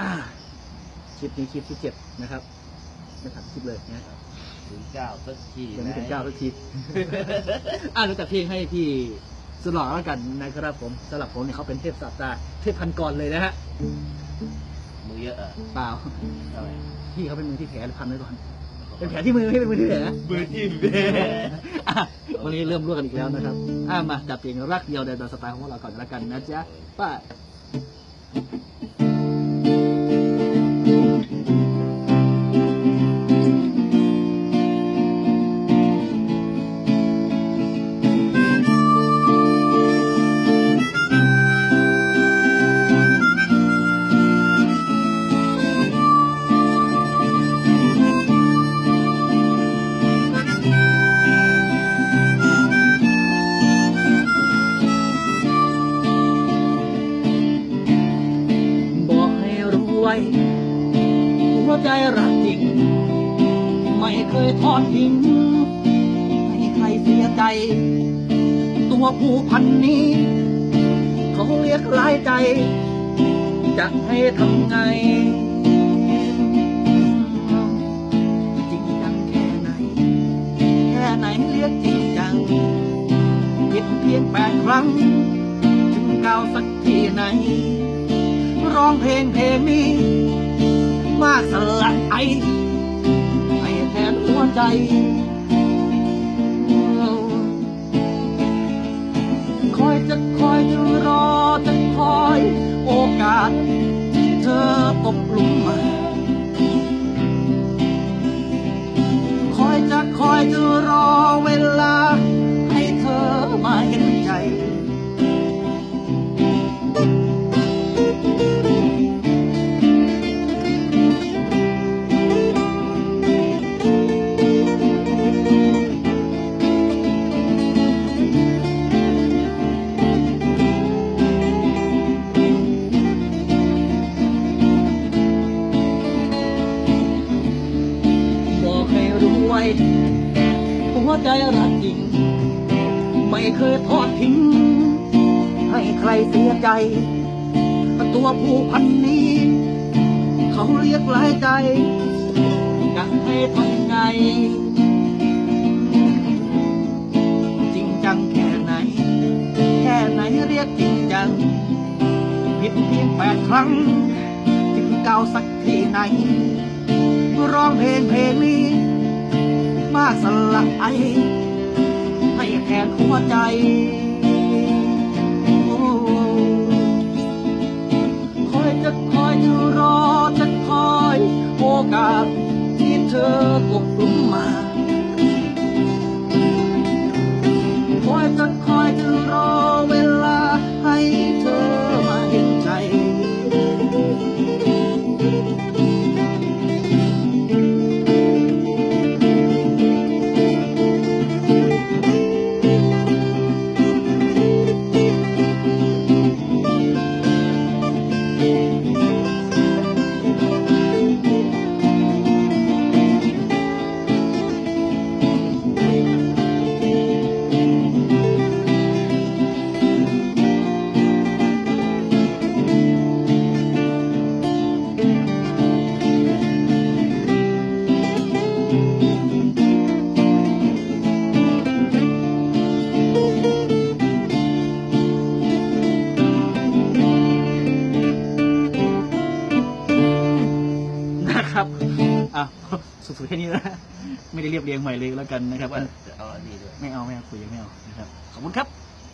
อ่าคลิปนี้คลิปที่เจ็ดนะครับไม่ถัดคลิปเลยนะถึงเก้าสักทียังไม่ถึงเก้าสักที อ่ารู้จักเพลงให้พี่สุดหล่อแล้วกันนะครับผมสำหรับผมเนี่ยเขาเป็นเทพศาสตราเทพพันกรเลยนะฮะมือเยอะอะเปล่าทำไมพี่เขาเป็นมือที่แผลพันไว้ก่อนเป็นแผลที่มือไม่ใช่เป็นมือที่แผลมือที่เบอะวันนี้เริ่มร่วมกันอีกแล้วนะครับอ่ามาจับเพลงรักเดียวในดนสไตล์ของพวกเราก่อนแล้วกันนะจ๊ะป้า ใจรักจริง ไม่เคยทอดทิ้งให้ใครเสียใจ ตัวผู้พันนี้ เขาเรียกหลายใจ จะให้ทำไง จริงจังแค่ไหน แค่ไหนเรียกจริงจังผิดเพียงแปดครั้ง ถึงเก้าวสักที่ไหน ร้องเพลงเพลงนี้ มากสลัดไอให้แทนหัวใจ หัวใจรักจริง ไม่เคยทอดทิ้ง ให้ใครเสียใจ ตัวผู้พันนี้ เขาเรียกหลายใจจะให้ทำไง จริงจังแค่ไหน แค่ไหนเรียกจริงจัง ผิดเพียงแปดครั้ง ถึงเก้าสักที่ไหน ร้องเพลงเพลงนี้ มากสลายให้แขนหัวใจคอยจะคอยจะรอจะคอยโอกาสที่เธอกบ นะครับอะสุดๆแค่นี้นะไม่ได้เรียบเรียงใหม่เลยแล้วกันนะครับว่าจะเอาอันนี้ด้วยไม่เอาไม่เอาคุยไม่เอานะครับขอบคุณครับ